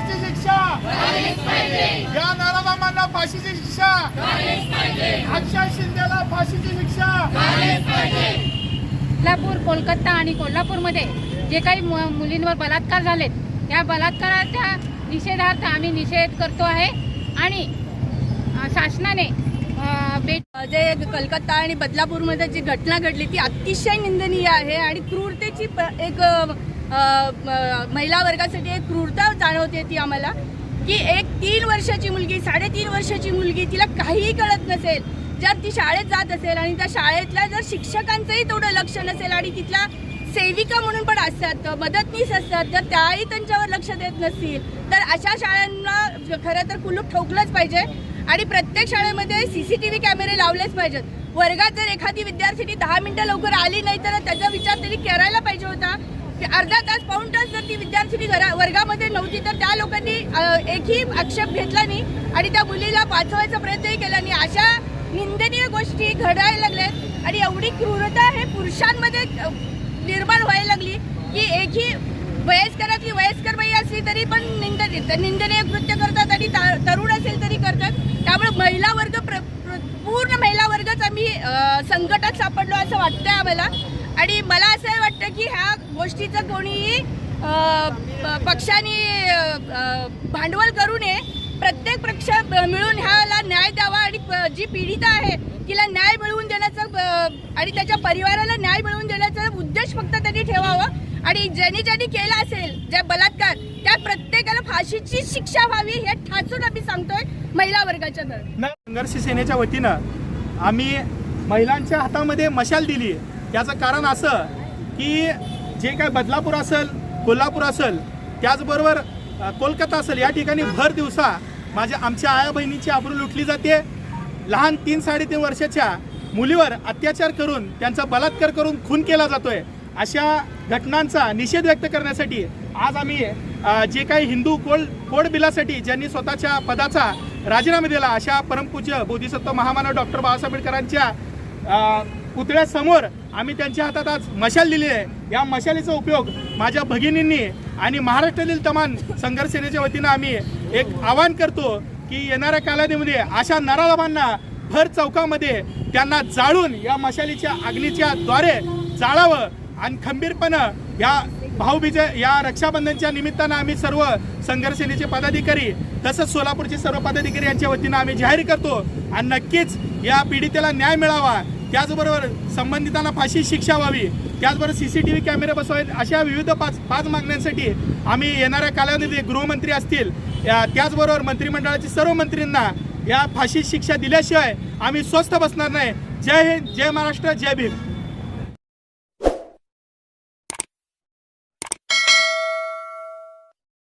फाशीची शिक्षा. या नरामांना फाशीची शिक्षा. अक्षय शिंदेला फाशीची शिक्षा. कोल्हापूर कोलकाता आणि कोल्हापूरमध्ये जे काही मुलींवर बलात्कार झालेत त्या बलात्काराच्या निषेधार्थ आम्ही निषेध करतो आहे. आणि शासनाने जे कलकत्ता आणि बदलापूरमध्ये जी घटना घडली ती अतिशय निंदनीय आहे आणि क्रूरतेची एक महिला वर्गासाठी एक क्रूरता जाणवते ती आम्हाला की एक तीन वर्षाची मुलगी साडेतीन वर्षाची मुलगी तिला काहीही कळत नसेल जर ती शाळेत जात असेल आणि त्या शाळेतल्या जर शिक्षकांचंही तेवढं लक्ष नसेल आणि तिथल्या सेविका म्हणून पण असतात मदतनीस असतात जर त्याही त्यांच्यावर लक्ष देत नसतील तर अशा शाळांना खरं तर कुलूप ठोकलंच पाहिजे आणि प्रत्येक शाळेमध्ये सी सी टी व्ही कॅमेरे लावलेच पाहिजेत. वर्गात जर एखादी विद्यार्थिनी दहा मिनिटं लवकर आली नाही तर त्याचा विचार त्यांनी करायला पाहिजे होता. अर्धा तास पाऊण तास जर ती विद्यार्थिनी घरा वर्गामध्ये नव्हती तर त्या लोकांनी एकही आक्षेप घेतला नाही आणि त्या मुलीला वाचवायचा प्रयत्नही केला नाही. अशा निंदनीय गोष्टी घडायला लागल्यात आणि एवढी क्रूरता हे पुरुषांमध्ये निर्माण व्हायला लागली की एकही वयस्करातली वयस्कर बाई असली तरी पण निंद निंदनीय कृत्य करतात आणि ता- तरुण असेल तरी करतात. त्यामुळे महिला वर्ग प्र- पूर्ण महिला वर्गच आम्ही संकटात सापडलो असं वाटतंय आम्हाला. आणि मला असं वाटतं की ह्या गोष्टीचं कोणीही पक्षाने भांडवल करू नये. प्रत्येक पक्ष मिळून ह्याला न्याय द्यावा आणि प- जी पीडिता आहे तिला न्याय मिळवून देण्याचा आणि त्याच्या परिवाराला न्याय मिळवून देण्याचा उद्देश फक्त त्यांनी ठेवावा. आणि ज्यांनी ज्यांनी केला असेल ज्या बलात्कार त्या प्रत्येकाला फाशीची शिक्षा व्हावी हे ठासून आम्ही सांगतोय महिला वर्गाच्या संघर्ष सेनेच्या वतीनं आम्ही महिलांच्या हातामध्ये मशाल दिली त्याचं कारण असं की जे काय बदलापूर असेल कोल्हापूर असेल त्याचबरोबर कोलकाता असेल या ठिकाणी भर दिवसा माझ्या आमच्या आया बहिणीची आबरू लुटली जाते. लहान तीन साडेतीन वर्षाच्या मुलीवर अत्याचार करून त्यांचा बलात्कार करून खून केला जातोय अशा घटनांचा निषेध व्यक्त करण्यासाठी आज आम्ही जे काही हिंदू कोड कोड बिलासाठी ज्यांनी स्वतःच्या पदाचा राजीनामा दिला अशा परमपूज्य बोधिसत्व महामानव डॉक्टर बाबासाहेब आंबेडकरांच्या पुतळ्यासमोर आम्ही त्यांच्या हातात आज मशाल दिली आहे. या मशालीचा उपयोग माझ्या भगिनींनी आणि महाराष्ट्रातील तमाम संघर्ष सेनेच्या वतीनं आम्ही एक आवाहन करतो की येणाऱ्या कालावधीमध्ये अशा नराधमांना भर चौकामध्ये त्यांना जाळून या मशालीच्या अग्नीच्या द्वारे जाळावं आणि खंबीरपणं या भाऊबीज या रक्षाबंधनच्या निमित्तानं आम्ही सर्व संघर्ष सेनेचे पदाधिकारी तसंच सोलापूरचे सर्व पदाधिकारी यांच्या वतीनं आम्ही जाहीर करतो. आणि नक्कीच या पीडितेला न्याय मिळावा. त्याचबरोबर संबंधितांना फाशी शिक्षा व्हावी. त्याचबरोबर सी सी टी व्ही कॅमेरे बसवावेत अशा विविध पाच पाच मागण्यांसाठी आम्ही येणाऱ्या कालावधीत गृहमंत्री असतील. या- त्याचबरोबर मंत्रिमंडळाच्या सर्व मंत्रींना या फाशी शिक्षा दिल्याशिवाय आम्ही स्वस्थ बसणार नाही. जय हिंद जय महाराष्ट्र जय भीम.